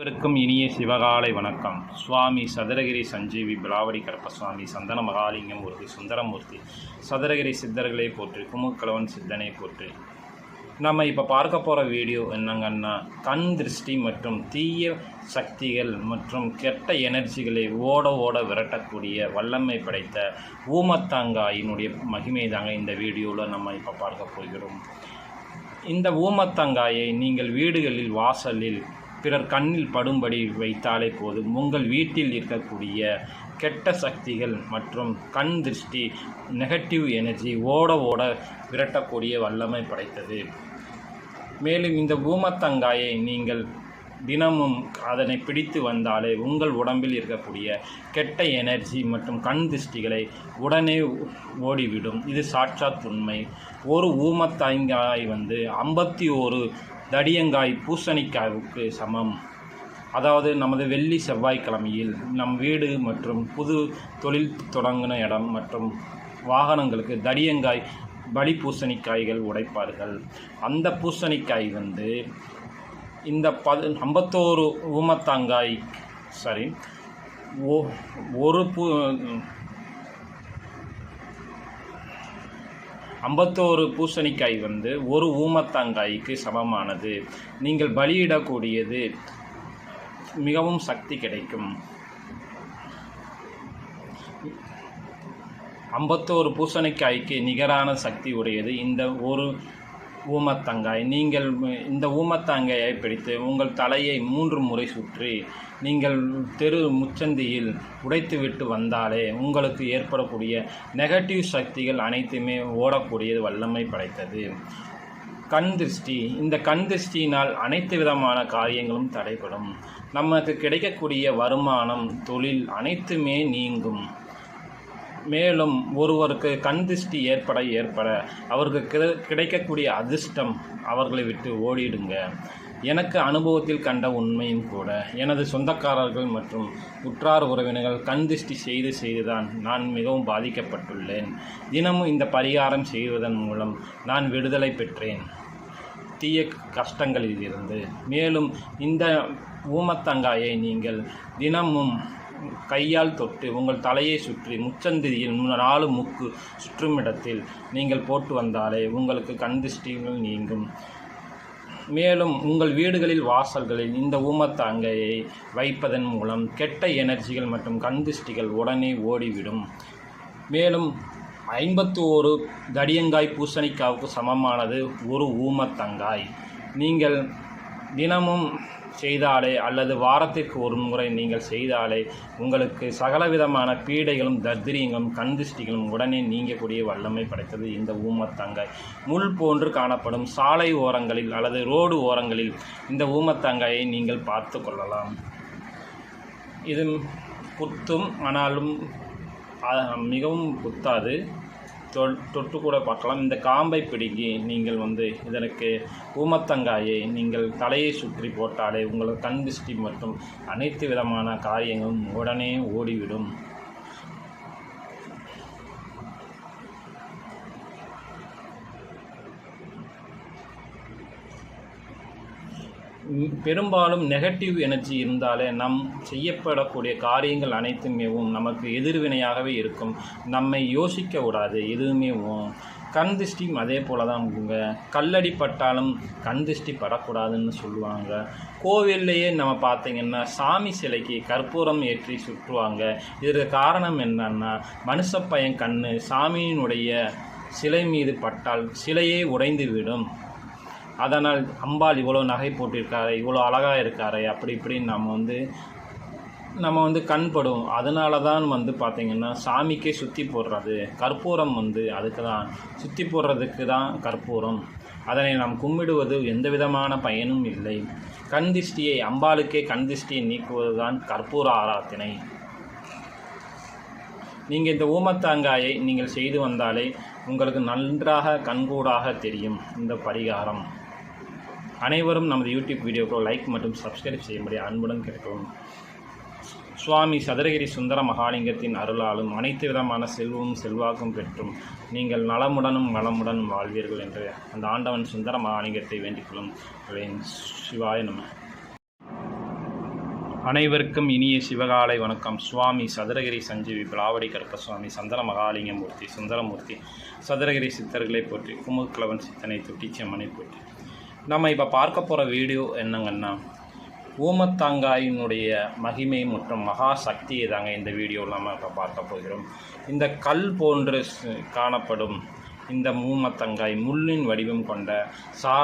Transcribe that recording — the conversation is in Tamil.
அனைவருக்கும் இனிய சிவகாலை வணக்கம். சுவாமி சதுரகிரி சஞ்சீவி பிலாவடி கருப்பசுவாமி சந்தன மகாலிங்கம் ஒரு சுந்தரமூர்த்தி. சதுரகிரி சித்தர்களை போற்றி குமுக்கலவன் சித்தனை போற்றி. நம்ம இப்போ பார்க்க போகிற வீடியோ என்னங்கன்னா கண் திருஷ்டி மற்றும் தீய சக்திகள் மற்றும் கெட்ட எனர்ஜிகளை ஓட ஓட விரட்டக்கூடிய வல்லமை படைத்த ஊமத்தாங்காயினுடைய மகிமை தாங்க இந்த வீடியோவில் நம்ம இப்போ பார்க்க போகிறோம். இந்த ஊமத்தங்காயை நீங்கள் வீடுகளில் வாசலில் பிறர் கண்ணில் படும்படி வைத்தாலே போதும். உங்கள் வீட்டில் இருக்கக்கூடிய கெட்ட சக்திகள் மற்றும் கண் திருஷ்டி நெகட்டிவ் எனர்ஜி ஓட ஓட விரட்டக்கூடிய வல்லமை படைத்தது. மேலும் இந்த ஊமத்தங்காயை நீங்கள் தினமும் அதனை பிடித்து வந்தாலே உங்கள் உடம்பில் இருக்கக்கூடிய கெட்ட எனர்ஜி மற்றும் கண் திருஷ்டிகளை உடனே ஓடிவிடும். இது சாட்சாத் உண்மை. ஒரு ஊமத்தங்காய் வந்து ஐம்பத்தி ஒரு தடியங்காய் பூசணிக்காய்வுக்கு சமம். அதாவது நமது வெள்ளி செவ்வாய்க்கிழமையில் நம் வீடு மற்றும் புது தொழில் தொடங்கின இடம் மற்றும் வாகனங்களுக்கு தடியங்காய் பலி பூசணிக்காய்கள் உடைப்பார்கள். அந்த பூசணிக்காய் வந்து இந்த பது ஐம்பத்தோரு ஊமத்தாங்காய் சாரி ஓ ஒரு பூ ஐம்பத்தோரு பூசணிக்காய் வந்து ஒரு ஊமத்தாங்காய்க்கு சமமானது. நீங்கள் பலியிடக்கூடியது மிகவும் சக்தி கிடைக்கும். ஐம்பத்தோரு பூசணிக்காய்க்கு நிகரான சக்தி உடையது. இந்த ஒரு ஊமத்தங்காய். நீங்கள் இந்த ஊமத்தங்காயை பிடித்து உங்கள் தலையை மூன்று முறை சுற்றி நீங்கள் தெரு முச்சந்தியில் உடைத்துவிட்டு வந்தாலே உங்களுக்கு ஏற்படக்கூடிய நெகட்டிவ் சக்திகள் அனைத்துமே ஓடக்கூடியது வல்லமை படைத்தது. கண் திருஷ்டி. இந்த கண் திருஷ்டியினால் அனைத்து விதமான காரியங்களும் தடைபடும். நமக்கு கிடைக்கக்கூடிய வருமானம் தொழில் அனைத்துமே நீங்கும். மேலும் ஒருவருக்கு கண் திருஷ்டி ஏற்பட ஏற்பட அவருக்கு கிடைக்கக்கூடிய அதிர்ஷ்டம் அவர்களை விட்டு ஓடிடுங்க. எனக்கு அனுபவத்தில் கண்ட உண்மையும் கூட எனது சொந்தக்காரர்கள் மற்றும் உற்றார் உறவினர்கள் கண் திருஷ்டி செய்து செய்துதான் நான் மிகவும் பாதிக்கப்பட்டுள்ளேன். தினமும் இந்த பரிகாரம் செய்வதன் மூலம் நான் விடுதலை பெற்றேன். தீய கஷ்டங்களில் இருந்து மேலும் இந்த ஊமத்தங்காயை நீங்கள் தினமும் கையால் தொட்டு உங்கள் தலையை சுற்றி முச்சந்திரியில் நாலு முக்கு சுற்றும் இடத்தில் நீங்கள் போட்டு வந்தாலே உங்களுக்கு கண் நீங்கும். மேலும் உங்கள் வீடுகளில் வாசல்களில் இந்த ஊமத்தாங்கையை வைப்பதன் மூலம் கெட்ட எனர்ஜிகள் மற்றும் கண் உடனே ஓடிவிடும். மேலும் ஐம்பத்து ஒரு தடியங்காய் பூசணிக்காவுக்கு சமமானது ஒரு ஊமத்தங்காய் நீங்கள் தினமும் செய்தாலே அல்லது வாரத்திற்கு ஒரு முறை நீங்கள் செய்தாலே உங்களுக்கு சகலவிதமான பீடைகளும் தத்திரியங்களும் கண்திஷ்டிகளும் உடனே நீங்கக்கூடிய வல்லமை படைத்தது இந்த ஊமத்தங்காய் முள் போன்று காணப்படும் சாலை ஓரங்களில் அல்லது ரோடு ஓரங்களில் இந்த ஊமத்தங்காயை நீங்கள் பார்த்து கொள்ளலாம். இது குத்தும் ஆனாலும் மிகவும் குத்தாது. தொட்டு கூட பார்க்கலாம். இந்த காம்பை பிடுங்கி நீங்கள் வந்து இதற்கு ஊமத்தங்காயை நீங்கள் தலையை சுற்றி போட்டாலே உங்கள் கண் திருஷ்டி மற்றும் அனைத்து விதமான காரியங்களும் உடனே ஓடிவிடும். பெரும்பாலும் நெகட்டிவ் எனர்ஜி இருந்தாலே நம் செய்யப்படக்கூடிய காரியங்கள் அனைத்துமேவும் நமக்கு எதிர்வினையாகவே இருக்கும். நம்மை யோசிக்க விடாது எதுவுமேவும் கண் திருஷ்டியும் அதே போல தான் உங்க. கல்லடி பட்டாலும் கண் திருஷ்டி படக்கூடாதுன்னு சொல்லுவாங்க. கோவில்லையே நம்ம பார்த்தீங்கன்னா சாமி சிலைக்கு கற்பூரம் ஏற்றி சுற்றுவாங்க. இதற்கு காரணம் என்னன்னா மனுஷப்பையன் கண்ணு சாமியினுடைய சிலை மீது பட்டால் சிலையே உடைந்து விடும். அதனால் அம்பாள் இவ்வளோ நகை போட்டிருக்காரு இவ்வளோ அழகாக இருக்காரு அப்படி இப்படின்னு நம்ம வந்து நம்ம வந்து கண்படும். அதனால தான் வந்து பார்த்திங்கன்னா சாமிக்கே சுற்றி போடுறது கற்பூரம் வந்து அதுக்கு தான் சுற்றி போடுறதுக்கு தான் கற்பூரம். அதனை நாம் கும்பிடுவது எந்த விதமான பயனும் இல்லை. கண் திஷ்டியை அம்பாளுக்கே கண் திஷ்டியை நீக்குவது தான் கற்பூர ஆராதனை. நீங்கள் இந்த ஊமத்தாங்காயை நீங்கள் செய்து வந்தாலே உங்களுக்கு நன்றாக கண்கூடாக தெரியும் இந்த பரிகாரம். அனைவரும் நமது யூடியூப் வீடியோக்கு லைக் மற்றும் சப்ஸ்கிரைப் செய்யும்படி அன்புடன் கேட்கவும் சுவாமி சதுரகிரி சுந்தர மகாலிங்கத்தின் அருளாலும் அனைத்து விதமான செல்வமும் செல்வாக்கும் பெற்றும் நீங்கள் நலமுடனும் வளமுடனும் வாழ்வீர்கள் என்று அந்த ஆண்டவன் சுந்தர மகாலிங்கத்தை வேண்டிக்கொள்ளும். சிவாய நம. அனைவருக்கும் இனிய சிவகாலை வணக்கம். சுவாமி சதுரகிரி சஞ்சீவி பிளாவடி கருப்பசுவாமி சந்தன மகாலிங்கமூர்த்தி சுந்தரமூர்த்தி சதுரகிரி சித்தர்களை போற்றி குமுக்கிழவன் சித்தனை துட்டிச்சியம்மனை போற்றி. நம்ம இப்போ பார்க்க போகிற வீடியோ என்னங்கன்னா ஊமத்தாங்காயினுடைய மகிமை மற்றும் மகா சக்தியை தாங்க இந்த வீடியோவில் நம்ம இப்போ பார்க்க போகிறோம். இந்த கல் போன்று காணப்படும் இந்த ஊமத்தங்காய் முள்ளின் வடிவம் கொண்ட சா